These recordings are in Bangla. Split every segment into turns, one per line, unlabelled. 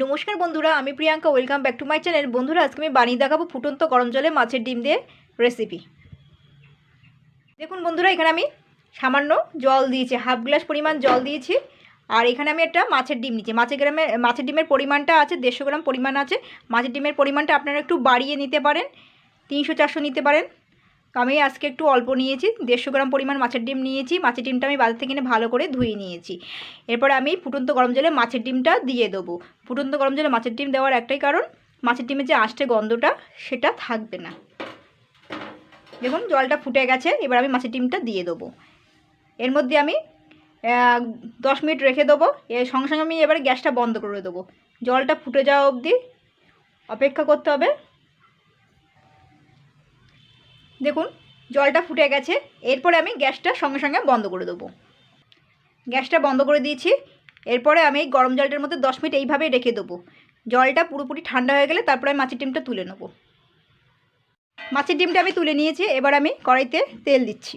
নমস্কার বন্ধুরা, আমি Priyanka welcome back to my channel বন্ধুরা, আজকে আমি বানিয়ে দেখাবো ফুটন্ত গরম জলে মাছের ডিম দিয়ে রেসিপি দেখুন বন্ধুরা, এখানে আমি সামান্য জল দিয়েছি হাফ গ্লাস পরিমাণ জল দিয়েছি, আর এখানে আমি একটা মাছের ডিম নিচ্ছি মাছের গ্রামে, মাছের ডিমের পরিমাণটা আছে, দেড়শো গ্রাম পরিমাণ আছে। মাছের ডিমের পরিমাণটা আপনারা একটু বাড়িয়ে নিতে পারেন, তিনশো চারশো নিতে পারেন। আমি আজকে একটু অল্প নিয়েছি, দেড়শো গ্রাম পরিমাণ মাছের ডিম নিয়েছি, মাছের ডিমটা আমি বাজার থেকে কিনে ভালো করে ধুয়ে নিয়েছি। এরপর আমি ফুটন্ত গরম জলে মাছের ডিমটা দিয়ে দেবো। ফুটন্ত গরম জলে মাছের ডিম দেওয়ার একটাই কারণ, মাছের ডিমের যে আঁশটে গন্ধটা সেটা থাকবে না। দেখুন, জলটা ফুটে গেছে, এবার আমি মাছের ডিমটা দিয়ে দেবো। এর মধ্যে আমি দশ মিনিট রেখে দেবো এর সঙ্গে সঙ্গে আমি এবার গ্যাসটা বন্ধ করে দেবো। জলটা ফুটে যাওয়া অবধি অপেক্ষা করতে হবে। দেখুন, জলটা ফুটে গেছে। এরপরে আমি গ্যাসটা সঙ্গে সঙ্গে বন্ধ করে দেবো। গ্যাসটা বন্ধ করে দিয়েছি। এরপরে আমি এই গরম জলটার মধ্যে দশ মিনিট এইভাবেই রেখে দেবো। জলটা পুরোপুরি ঠান্ডা হয়ে গেলে তারপরে আমি মাছের ডিমটা তুলে নেব। মাছের ডিমটা আমি তুলে নিয়েছি। এবার আমি কড়াইতে তেল দিচ্ছি।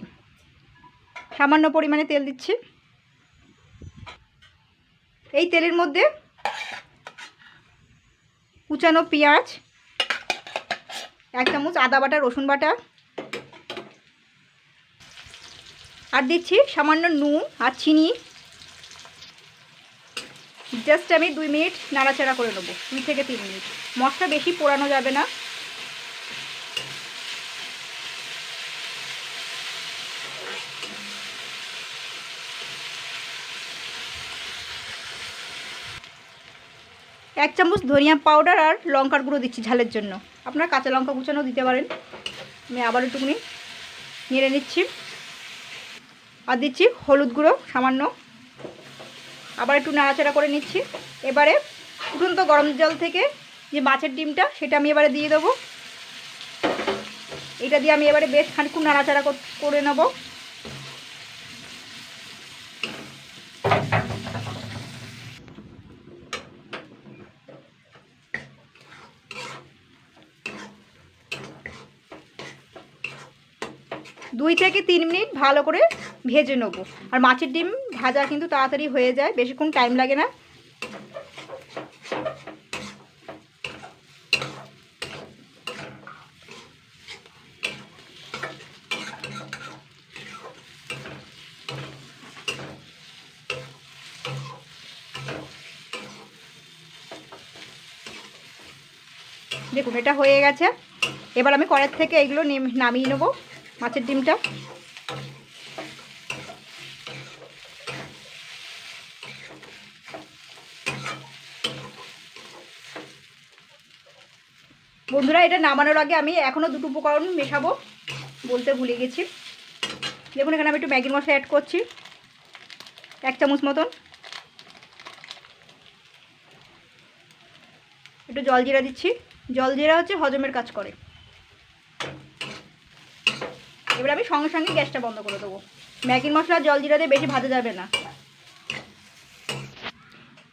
সামান্য পরিমাণে তেল দিচ্ছি। এই তেলের মধ্যে কুচানো পেঁয়াজ, এক চামচ আদা বাটা, রসুন বাটা আর দিচ্ছি সামান্য নুন আর চিনি। জাস্ট আমি দুই মিনিট নাড়াচাড়া করে নেব, দুই থেকে তিন মিনিট। মশলা বেশি পোড়ানো যাবে না। এক চামচ ধনিয়া পাউডার আর লঙ্কার গুঁড়ো দিচ্ছি ঝালের জন্য। আপনারা কাঁচা লঙ্কা কুচানো দিতে পারেন। আমি আবার একটুখানি নেড়ে নিচ্ছি। আর দিচ্ছি হলুদ গুঁড়ো, সামান্য। আবার একটু নাড়াচাড়া করে নিচ্ছি। এবারে ফুটন্ত গরম জল থেকে যে মাছের ডিমটা, সেটা আমি এবারে দিয়ে দেবো। এটা দিয়ে আমি এবারে বেশ খানিক্ষণ নাড়াচাড়া কর- নেব। দুই থেকে তিন মিনিট ভালো করে ভেজে নেব। আর মাছের ডিম ভাজা কিন্তু তাড়াতাড়ি হয়ে যায়, বেশিক্ষণ টাইম লাগে না। দেখুন, এটা হয়ে গেছে। এবার আমি কড়াই থেকে এগুলো নেম- নামিয়ে নেব, মাছের ডিমটা। বন্ধুরা, এটা নামানোর আগে আমি এখনও দুটো উপকরণ মেশাবো বলতে ভুলে গেছি। দেখুন, এখানে আমি একটু ম্যাগির মশলা অ্যাড করছি, এক চামচ মতন। একটু জল জিরা দিচ্ছি। জল জিরা হচ্ছে হজমের কাজ করে। এবার আমি সঙ্গে সঙ্গে গ্যাসটা বন্ধ করে দেবো। ম্যাগির মশলা জল জিরা দিয়ে বেশি ভাজা যাবে না।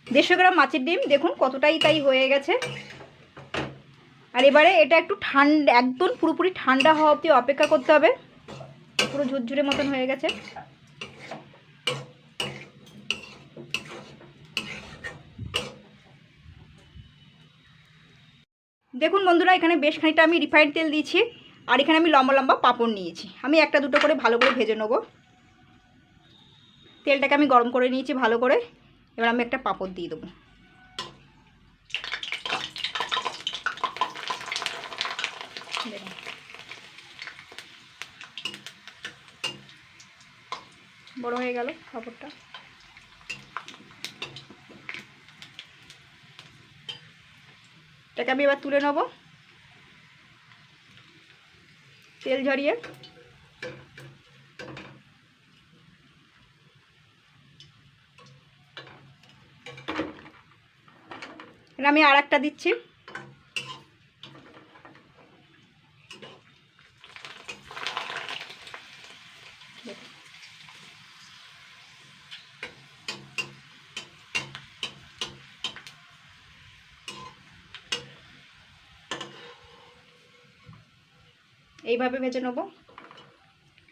দেড়শো গ্রাম মাছের ডিম, দেখুন কতটাই তাই হয়ে গেছে। আর এবারে এটা একটু ঠান্ডা, একদম পুরোপুরি ঠান্ডা হওয়া অবধি অপেক্ষা করতে হবে। পুরো ঝুরঝুরে মতন হয়ে গেছে। দেখুন বন্ধুরা, এখানে বেশ খানিকটা আমি রিফাইন্ড তেল দিয়েছি, আর এখানে আমি লম্বা লম্বা পাঁপড় নিয়েছি। আমি একটা দুটো করে ভালো করে ভেজে নেব। তেলটাকে আমি গরম করে নিয়েছি ভালো করে। এবার আমি একটা পাঁপড় দিয়ে দেবো দেখুন। বড় হয়ে গেল পাঁপড়টা এটাকে আমি এবার তুলে নেব। তেল ঝরিয়ে। আমি আর একটা দিচ্ছি। এইভাবে ভেজে নেব।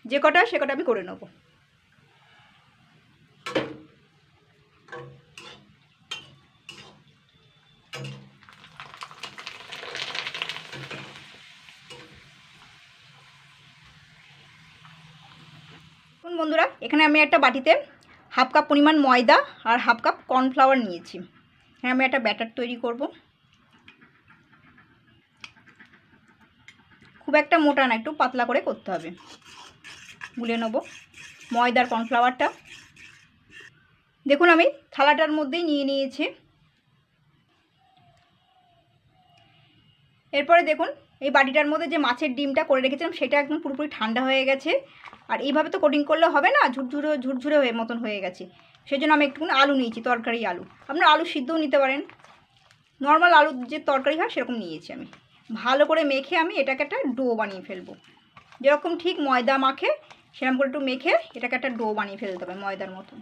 যে কটা, সে কটা আমি করে নেব। বন্ধুরা, এখানে আমি একটা বাটিতে হাফ কাপ পরিমাণ ময়দা আর হাফ কাপ কর্নফ্লাওয়ার নিয়েছি। হ্যাঁ আমি একটা ব্যাটার তৈরি করব। খুব একটা মোটা না, একটু পাতলা করে করতে হবে। গুলে নেব ময়দার কর্নফ্লাওয়ারটা। দেখুন আমি থালাটার মধ্যেই নিয়ে নিয়েছি। এরপরে দেখুন এই বাটিটার মধ্যে যে মাছের ডিমটা করে রেখেছিলাম, সেটা একদম পুরোপুরি ঠান্ডা হয়ে গেছে। আর এইভাবে তো কোটিং করলে হবে না, ঝুরঝুরে ঝুরঝুরে হয়ে মতন হয়ে গেছে। সেই জন্য আমি একটুখানি আলু নিয়েছি, তরকারি আলু। আপনারা আলু সিদ্ধও নিতে পারেন। নর্মাল আলুর যে তরকারি হয়, সেরকম নিয়েছি আমি। ভালো করে মেখে আমি এটাকে একটা ডো বানিয়ে ফেলব। যেরকম ঠিক ময়দা মাখে, সেরকম করে একটু মেখে এটাকে একটা ডো বানিয়ে ফেলতে হবে ময়দার মতন।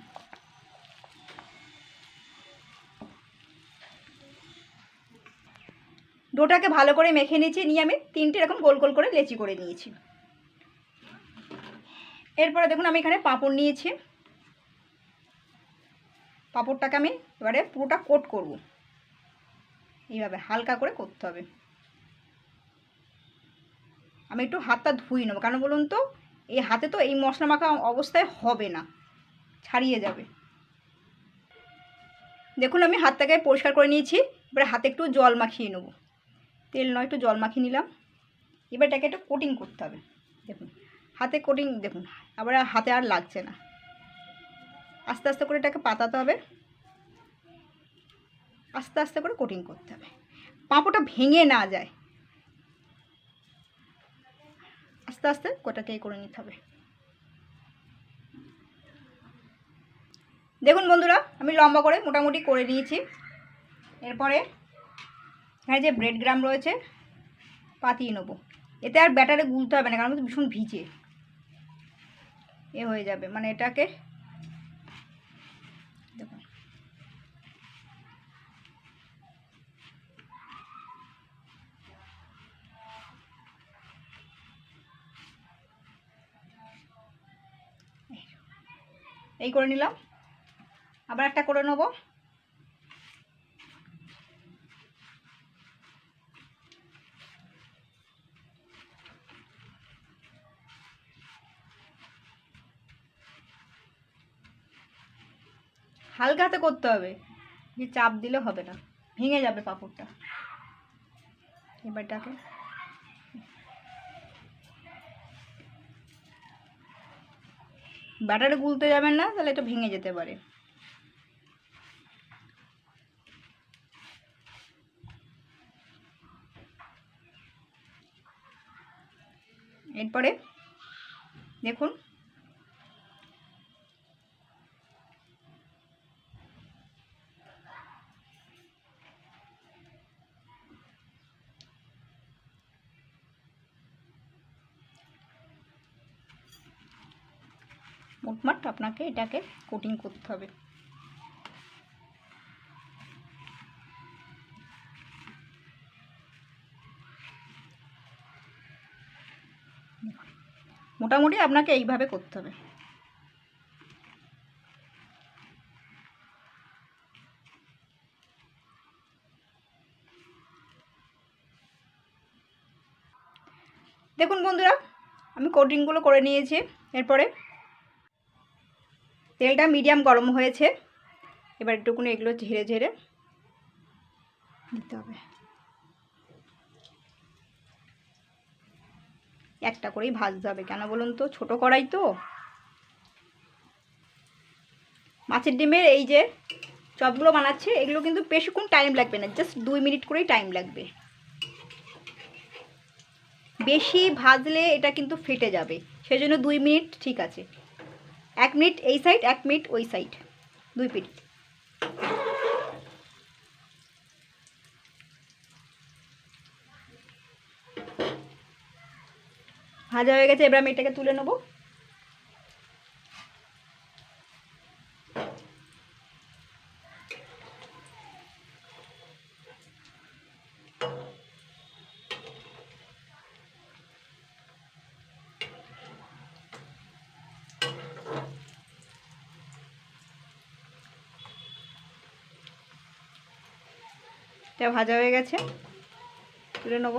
ডোটাকে ভালো করে মেখে নিয়েছি, নিয়ে আমি তিনটে এরকম গোল গোল করে লেচি করে নিয়েছি। এরপরে দেখুন আমি এখানে পাঁপড় নিয়েছি। পাঁপড়টাকে আমি এবারে পুরোটা কোট করব। এইভাবে হালকা করে করতে হবে। আমি একটু হাতটা ধুই নেব। কেন বলুন তো? এই হাতে তো এই মশলা মাখা অবস্থায় হবে না। ছাড়িয়ে যাবে। দেখুন, আমি হাতটাকে পরিষ্কার করে নিয়েছি। এবারে হাতে একটু জল মাখিয়ে নেব। তেল নয়, একটু জল মাখিয়ে নিলাম। এবার এটাকে একটু কোটিং করতে হবে। দেখুন, হাতে কোটিং দেখুন, আবার হাতে আর লাগছে না। আস্তে আস্তে করে এটাকে পাতাতে হবে। আস্তে আস্তে করে কোটিং করতে হবে। পাঁপড়টা ভেঙে না যায়। আস্তে আস্তে কোটাকে করে নিতে হবে। দেখুন বন্ধুরা, আমি লম্বা করে মোটামুটি করে নিয়েছি। এরপরে এখানে যে ব্রেড গ্রাম রয়েছে, পাতিয়ে নেব। এতে আর ব্যাটারে গুলতে হবে না, কারণ ভীষণ ভিজে। এ হয়ে যাবে মানে এটাকে দেখুন এই করে নিলাম। আবার একটা করে নেব। হালকা হাতে করতে হবে, যে চাপ দিলে হবে না। ভেঙে যাবে পাঁপড়টা। এবারটাকে ব্যাটারে গুলতে যাবেন না তাহলে এটা ভেঙে যেতে পারে। এরপরে দেখুন মোটমাট আপনাকে এটাকে কোটিং করতে হবে। মোটামুটি আপনাকে এইভাবে করতে হবে। দেখুন বন্ধুরা, আমি কোটিংগুলো করে নিয়েছি। এরপরে তেলটা মিডিয়াম গরম হয়েছে। এবার একটুকুনি এগুলো ঝেড়ে ঝেড়ে দিতে হবে। একটা করেই ভাজতে হবে। কেন বলুন তো? ছোট কড়াই তো। মাছের ডিমের এই যে চপগুলো বানাচ্ছে, এগুলো কিন্তু বেশিক্ষণ টাইম লাগবে না। জাস্ট দুই মিনিট করেই টাইম লাগবে। বেশি ভাজলে এটা কিন্তু ফেটে যাবে। সেজন্য দুই মিনিট ঠিক আছে। এক মিনিট এই সাইড এক মিনিট ওই সাইড দুই পিঠ ভাজা হয়ে গেছে, এবার আমি এটাকে তুলে নেব। এটা ভাজা হয়ে গেছে। তুলে নেব।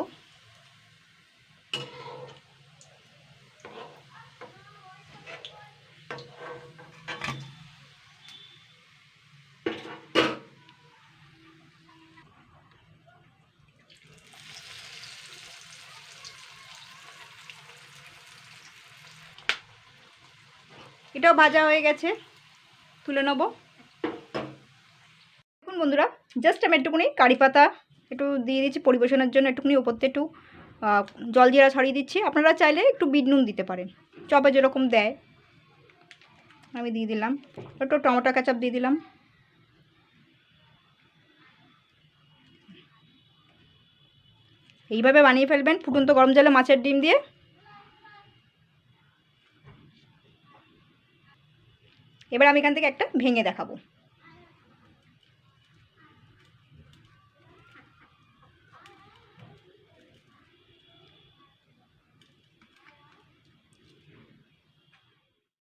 এটাও ভাজা হয়ে গেছে। তুলে নেব। বন্ধুরা জাস্ট আমি একটুখানি কারি পাতা একটু দিয়ে দিচ্ছি পরিবেশনের জন্য, একটুখানি ওপরতে একটু জল জিরা ছড়িয়ে দিচ্ছি। আপনারা চাইলে একটু বিট নুন দিতে পারেন। চপে যেরকম দেয়। আমি দিয়ে দিলাম। একটু টমেটো কাচাপ দিয়ে দিলাম। এইভাবে বানিয়ে ফেলবেন। ফুটন্ত গরম জলে মাছের ডিম দিয়ে। এবার আমি এখান থেকে একটা ভেঙে দেখাবো।